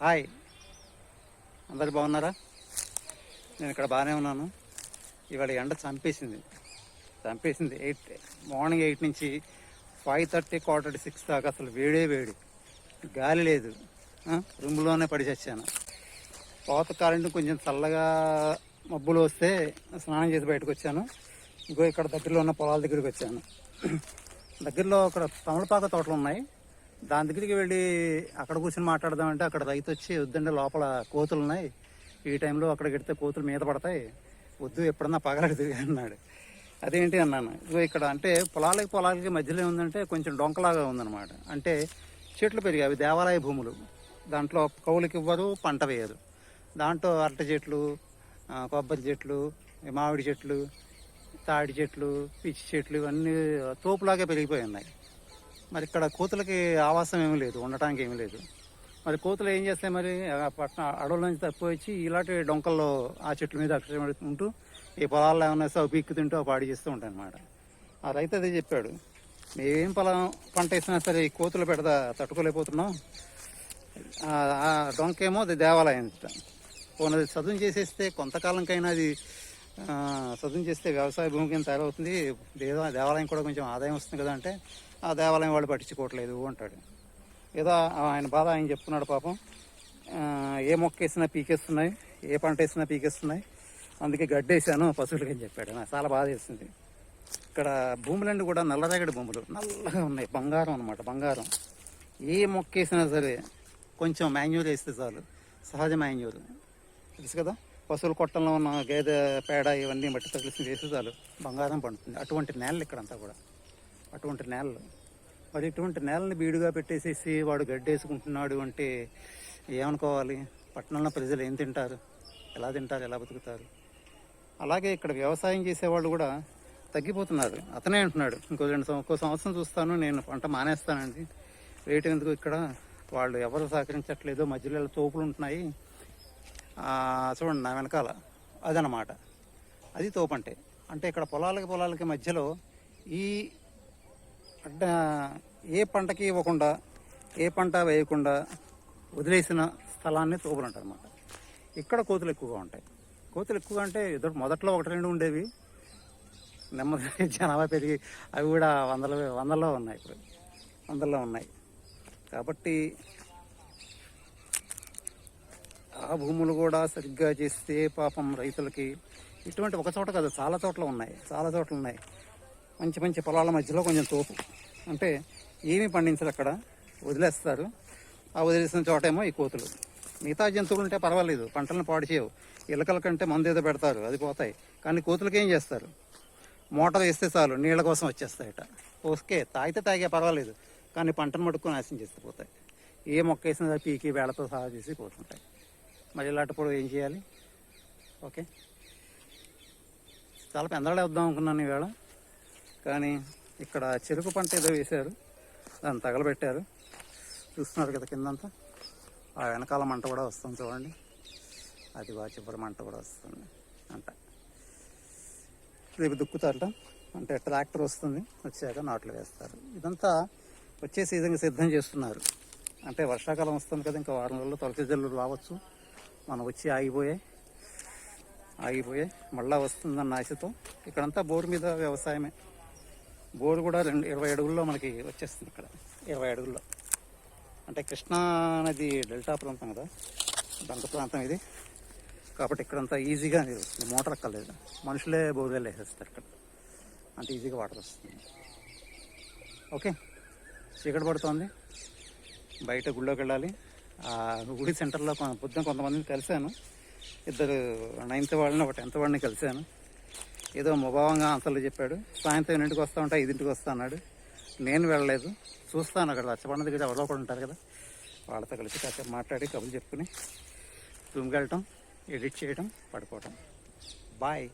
Hi. అందరు బాగున్నారా? నేను ఇక్కడ బాగానే ఉన్నాను. ఇవాళ ఎండ చంపేసింది. చంపేసింది ఎయిట్ మార్నింగ్ ఎయిట్ నుంచి ఫైవ్ థర్టీ క్వార్టర్ సిక్స్ దాకా అసలు వేడే వేడి. గాలి లేదు. రూమ్లోనే పడి చచ్చాను పాత కరెంటు కొంచెం చల్లగా మబ్బులు వస్తే స్నానం చేసి బయటకు వచ్చాను. ఇంకో ఇక్కడ దగ్గరలో ఉన్న పొలాల దగ్గరికి వచ్చాను. దగ్గరలో అక్కడ తమలపాక తోటలు ఉన్నాయి. దాని దగ్గరికి వెళ్ళి అక్కడ కూర్చొని మాట్లాడదామంటే అక్కడ రైతు వచ్చి వద్దండి లోపల కోతులు ఉన్నాయి. ఈ టైంలో అక్కడికి వెడితే కోతులు మీద పడతాయి. వద్దు ఎప్పుడన్నా పగలడు అన్నాడు. అదేంటి అన్నాను. ఇదిగో ఇక్కడ అంటే పొలాలకి పొలాలకి మధ్యలో ఏముందంటే కొంచెం డొంకలాగా ఉందన్నమాట. అంటే చెట్లు పెరిగాయి అవి దేవాలయ భూములు. దాంట్లో కౌలుకి ఇవ్వరు పంట వేయరు. దాంట్లో అరటి చెట్లు కొబ్బరి చెట్లు మామిడి చెట్లు తాడి చెట్లు పిచ్చి చెట్లు ఇవన్నీ తోపులాగే పెరిగిపోయి ఉన్నాయి. మరి ఇక్కడ కోతులకి ఆవాసం ఏమీ లేదు ఉండటానికి ఏమీ లేదు. మరి కోతులు ఏం చేస్తాయి మరి? ఆ పట్టణ అడవుల నుంచి తప్పిపోయి వచ్చి ఇలాంటి డొంకల్లో ఆ చెట్ల మీద అక్షరం ఉంటూ ఈ పొలాల్లో ఏమన్నా సౌ పీక్కు తింటూ పాడి చేస్తూ ఉంటాయి అన్నమాట. ఆ రైతు అదే చెప్పాడు మేమేం పొలం పంట వేసినా సరే ఈ కోతులు పెడతా తట్టుకోలేకపోతున్నాం. ఆ- డొంకేమో అది దేవాలయం పోనది చదువు చేసేస్తే కొంతకాలంకైనా అది ఆ, చదువు చేస్తే వ్యవసాయ భూమి కింద తయారవుతుంది. దేవ దేవాలయం కూడా కొంచెం ఆదాయం వస్తుంది కదా అంటే ఆ దేవాలయం వాళ్ళు పట్టించుకోవట్లేదు అంటాడు. ఏదో ఆయన బాధ ఆయన చెప్తున్నాడు పాపం. ఏ మొక్క వేసినా పీకేస్తున్నాయి ఏ పంట వేసినా పీకేస్తున్నాయి. అందుకే గడ్డేసాను పశువులకి అని చెప్పాడు. నాకు చాలా బాధ వేసింది. ఇక్కడ భూములన్నీ కూడా నల్లరేగడి భూములు. నల్లగా ఉన్నాయి. బంగారం అన్నమాట బంగారం. ఏ మొక్క వేసినా సరే కొంచెం మాన్యూర్ వేస్తే చాలు. సహజ మాన్యూర్. తెలుసు కదా? పశువుల కొట్టంలో ఉన్న గేదె పేడ ఇవన్నీ మట్టి తగిలిసి వేస్తే చాలు. బంగారం పండుతుంది. అటువంటి నేలలు ఇక్కడంతా కూడా. అటువంటి నేలలు మరి ఇటువంటి నేలని బీడుగా పెట్టేసేసి వాడు గడ్డేసుకుంటున్నాడు అంటే ఏమనుకోవాలి? పట్టణంలో ప్రజలు ఏం తింటారు? ఎలా తింటారు? ఎలా బతుకుతారు? అలాగే ఇక్కడ వ్యవసాయం చేసేవాళ్ళు కూడా తగ్గిపోతున్నారు. అతనే అంటున్నాడు ఇంకో రెండు సం- ఇంకో సంవత్సరం చూస్తాను నేను పంట మానేస్తానండి. రేటు ఎందుకు ఇక్కడ? వాళ్ళు ఎవరు సహకరించట్లేదు మధ్యలో తోపులు ఉంటున్నాయి. చూడండి నా వెనకాల. అదనమాట. అది తోపంటే. అంటే ఇక్కడ పొలాలకి పొలాలకి మధ్యలో ఈ అంటే ఏ పంటకి ఇవ్వకుండా ఏ పంట వేయకుండా వదిలేసిన స్థలాన్ని తోపులు అంటారనమాట ఇక్కడ కోతులు ఎక్కువగా ఉంటాయి. కోతులు ఎక్కువగా అంటే మొదట్లో ఒకటి రెండు ఉండేవి. నెమ్మది జనాభా పెరిగి అవి కూడా వందల వందల్లో ఉన్నాయి ఇప్పుడు. వందల్లో ఉన్నాయి. కాబట్టి ఆ భూములు కూడా సరిగ్గా చేస్తే పాపం రైతులకి ఇటువంటి ఒక చోట కాదు చాలా చోట్ల ఉన్నాయి. చాలా చోట్ల ఉన్నాయి. మంచి మంచి పొలాల మధ్యలో కొంచెం తోపు. అంటే ఏమీ పండించరు అక్కడ. వదిలేస్తారు. ఆ వదిలేసిన చోటేమో ఈ కోతులు. మిగతా జంతువులు ఉంటే పర్వాలేదు. పంటలను పాడు చేయవు. ఇలకల కంటే మందు ఏదో పెడతారు. అది పోతాయి. కానీ కోతులకి ఏం చేస్తారు? మోటార్ వేస్తే చాలు. నీళ్ళ కోసం వచ్చేస్తాయట. ఓకే తాగితే తాగే పర్వాలేదు. కానీ పంటను మడుక్కుని నాశనం చేస్తే పోతాయి. ఏ మొక్క వేసినా పీకి వేళతో సహా చేసి పోతుంటాయి. మరి ఇలాంటప్పుడు ఏం చేయాలి? ఓకే. చాలా పెందరాడే వద్దాం అనుకున్నాను ఈవేళ కానీ ఇక్కడ చెరుకు పంట ఏదో వేశారు. దాన్ని తగలబెట్టారు. చూస్తున్నారు కదా కిందంతా. ఆ వెనకాల మంట కూడా వస్తుంది చూడండి. అది బాగా చివరి మంట కూడా వస్తుంది అంట. రేపు దుక్కుతారట. అంటే ట్రాక్టర్ వస్తుంది. వచ్చాక నాట్లు వేస్తారు. ఇదంతా వచ్చే సీజన్కి సిద్ధం చేస్తున్నారు. అంటే వర్షాకాలం వస్తుంది కదా ఇంకా వారం రోజుల్లో తొలసి జల్లులు రావచ్చు. మనం వచ్చి ఆగిపోయాయి ఆగిపోయాయి మళ్ళా వస్తుందన్న ఆశతో ఇక్కడంతా బోరు మీద వ్యవసాయమే. బోరు కూడా రెండు ఇరవై అడుగుల్లో మనకి వచ్చేస్తుంది ఇక్కడ. ఇరవై అడుగుల్లో. అంటే కృష్ణా నది డెల్టా ప్రాంతం కదా? బంక ప్రాంతం ఇది. కాబట్టి ఇక్కడంతా ఈజీగా నీరు వస్తుంది మోటార్ అక్కర్లేదు మనుషులే బోర్వెల్ వేసేస్తారు ఇక్కడ. అంత ఈజీగా వాటర్ వస్తుంది. ఓకే. చీకటి పడుతోంది. బయట గుళ్ళోకి వెళ్ళాలి. ఆ గుడి సెంటర్లో పొద్దున కొంతమందిని కలిశాను. ఇద్దరు నైన్త్ వాళ్ళని ఒక టెన్త్ వాళ్ళని కలిశాను. ఏదో ముభావంగా ఆన్సర్లు చెప్పాడు. సాయంత్రం ఎన్నింటికి వస్తా ఉంటే ఐదింటికి వస్తా అన్నాడు. నేను వెళ్ళలేదు. చూస్తాను అక్కడ రచ్చబండ దగ్గర ఎవరో ఒకటి ఉంటారు కదా. వాళ్ళతో కలిసి కాసేపు మాట్లాడి కబులు చెప్పుకుని రూమ్కి వెళ్ళటం ఎడిట్ చేయడం పడుకోవటం. బాయ్.